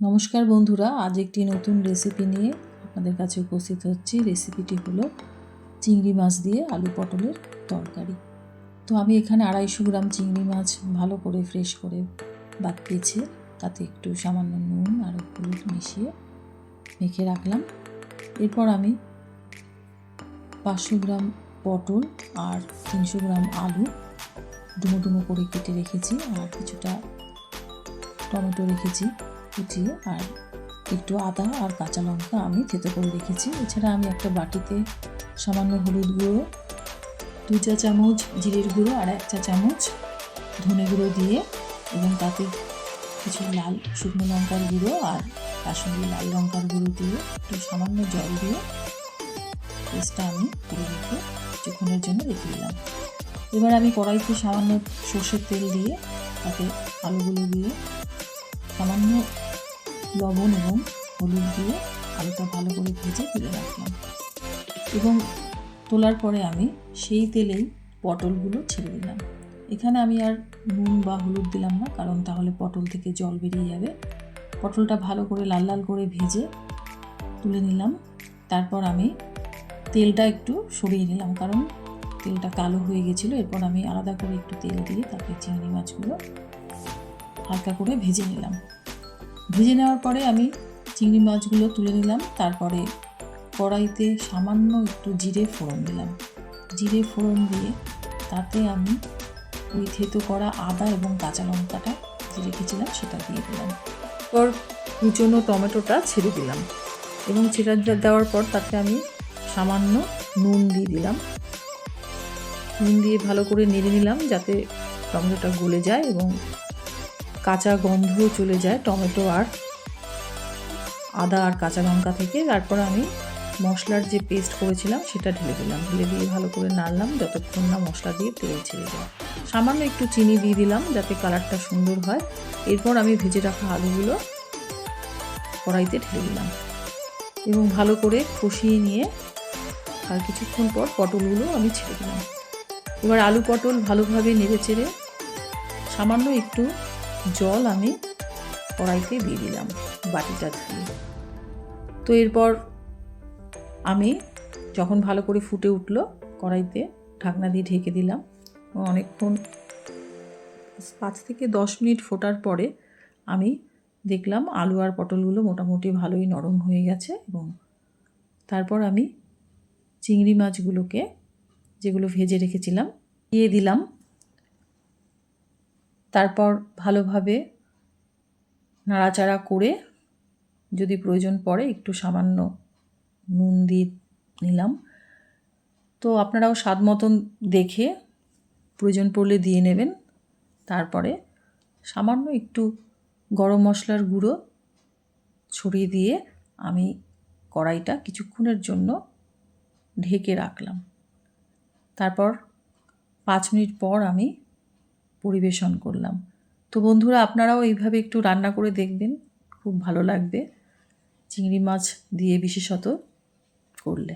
নমস্কার বন্ধুরা, আজ একটি নতুন রেসিপি নিয়ে আপনাদের কাছে উপস্থিত হচ্ছি। রেসিপিটি হলো চিংড়ি মাছ দিয়ে আলু পটলের তরকারি। তো আমি এখানে আড়াইশো গ্রাম চিংড়ি মাছ ভালো করে ফ্রেশ করে বাদ দিয়েছি। তাতে একটু সামান্য নুন আর হলুদ মিশিয়ে মেখে রাখলাম। এরপর আমি পাঁচশো গ্রাম পটল আর তিনশো গ্রাম আলু ডুমো ডুমো করে কেটে রেখেছি আর কিছুটা টমেটো রেখেছি। কুচিয়ে আর একটু আদা আর কাঁচা লঙ্কা আমি থেতো করে রেখেছি। এছাড়া আমি একটা বাটিতে সামান্য হলুদ গুঁড়ো, দু চা চামচ জিরের গুঁড়ো আর এক চা চামচ ধনে গুঁড়ো দিয়ে এবং তাতে কিছু লাল শুকনো লঙ্কার গুঁড়ো আর তার সঙ্গে লাল লঙ্কার গুঁড়ো দিয়ে একটু সামান্য জল দিয়ে পেস্টটা আমি করে রেখে কিছুক্ষণের জন্য রেখে দিলাম। এবার আমি কড়াইতে সামান্য সর্ষের তেল দিয়ে তাতে আলুগুলো দিয়ে সামান্য লবণ এবং হলুদ দিয়ে আলুটা ভালো করে ভেজে তুলে রাখলাম। এবং তোলার পরে আমি সেই তেলেই পটলগুলো ছেড়ে দিলাম। এখানে আমি আর নুন বা হলুদ দিলাম না, কারণ তাহলে পটল থেকে জল বেরিয়ে যাবে। পটলটা ভালো করে লাল লাল করে ভেজে তুলে নিলাম। তারপর আমি তেলটা একটু সরিয়ে নিলাম, কারণ তেলটা কালো হয়ে গেছিল। এরপর আমি আলাদা করে একটু তেল দিয়ে তাতে চিংড়ি মাছগুলো হালকা করে ভেজে নিলাম। ভেজে নেওয়ার পরে আমি চিংড়ি মাছগুলো তুলে নিলাম, তারপরে কড়াইতে সামান্য একটু জিরে ফোড়ন দিলাম। জিরে ফোড়ন দিয়ে তাতে আমি ওই থেতো করা আদা এবং কাঁচা লঙ্কাটা যে রেখেছিলাম সেটা দিয়ে দিলাম। পর কুচনো টমেটোটা ছেড়ে দিলাম এবং ছেড়ে দেওয়ার পর তাতে আমি সামান্য নুন দিয়ে দিলাম। নুন দিয়ে ভালো করে নেড়ে নিলাম যাতে টমেটোটা গলে যায় এবং কাঁচা গন্ধও চলে যায়, টমেটো আর আদা আর কাঁচা লঙ্কা থেকে। তারপর আমি মশলার যে পেস্ট করেছিলাম, সেটা ঢেলে দিলাম। ঢেলে দিয়ে ভালো করে নাড়লাম, যতক্ষণ না মশলা দিয়ে তেল ছেড়ে যায়। সামান্য একটু চিনি দিয়ে দিলাম, যাতে কালারটা সুন্দর হয়। এরপর আমি ভেজে রাখা আলুগুলো কড়াইতে ঢেলে দিলাম। এবং ভালো করে কষিয়ে নিয়ে, আর কিছুক্ষণ পর পটলগুলো আমি ছেড়ে দিলাম। এবার আলু পটল ভালোভাবে নেড়ে চেড়ে সামান্য একটু জল আমি কড়াইতে দিয়ে দিলাম বাটিটা ধুয়ে। তো এরপর আমি যখন ভালো করে ফুটে উঠল, কড়াইতে ঢাকনা দিয়ে ঢেকে দিলাম। অনেকক্ষণ, পাঁচ থেকে দশ মিনিট ফোটার পরে আমি দেখলাম আলু আর পটলগুলো মোটামুটি ভালোই নরম হয়ে গেছে এবং তারপর আমি চিংড়ি মাছগুলোকে যেগুলো ভেজে রেখেছিলাম, দিয়ে দিলাম। তারপর ভালোভাবে নাড়াচাড়া করে যদি প্রয়োজন পড়ে একটু সামান্য নুন দিয়ে নিলাম। তো আপনারাও স্বাদ মতন দেখে প্রয়োজন পড়লে দিয়ে নেবেন। তারপরে সামান্য একটু গরম মশলার গুঁড়ো ছড়িয়ে দিয়ে আমি কড়াইটা কিছুক্ষণের জন্য ঢেকে রাখলাম। তারপর পাঁচ মিনিট পর আমি পরিবেশন করলাম। তো বন্ধুরা, আপনারাও এইভাবে একটু রান্না করে দেখবেন। খুব ভালো লাগবে। চিংড়ি মাছ দিয়ে বিশেষত করলে।